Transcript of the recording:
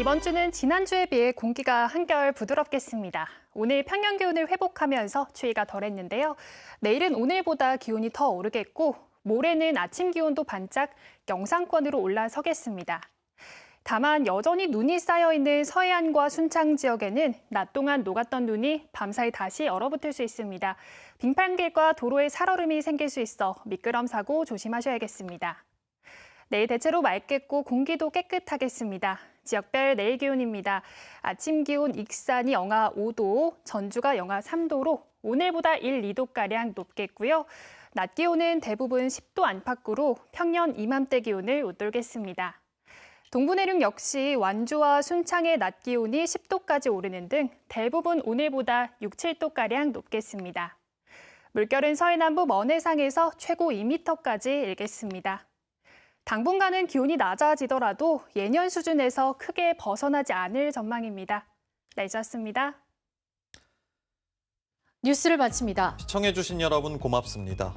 이번 주는 지난주에 비해 공기가 한결 부드럽겠습니다. 오늘 평년 기온을 회복하면서 추위가 덜했는데요. 내일은 오늘보다 기온이 더 오르겠고 모레는 아침 기온도 반짝 영상권으로 올라서겠습니다. 다만 여전히 눈이 쌓여 있는 서해안과 순창 지역에는 낮 동안 녹았던 눈이 밤사이 다시 얼어붙을 수 있습니다. 빙판길과 도로에 살얼음이 생길 수 있어 미끄럼 사고 조심하셔야겠습니다. 내일 대체로 맑겠고 공기도 깨끗하겠습니다. 지역별 내일 기온입니다. 아침 기온 익산이 영하 5도, 전주가 영하 3도로 오늘보다 1, 2도가량 높겠고요. 낮 기온은 대부분 10도 안팎으로 평년 이맘때 기온을 웃돌겠습니다. 동부 내륙 역시 완주와 순창의 낮 기온이 10도까지 오르는 등 대부분 오늘보다 6, 7도가량 높겠습니다. 물결은 서해남부 먼해상에서 최고 2m까지 일겠습니다. 당분간은 기온이 낮아지더라도 예년 수준에서 크게 벗어나지 않을 전망입니다. 날씨였습니다. 뉴스를 마칩니다. 시청해주신 여러분 고맙습니다.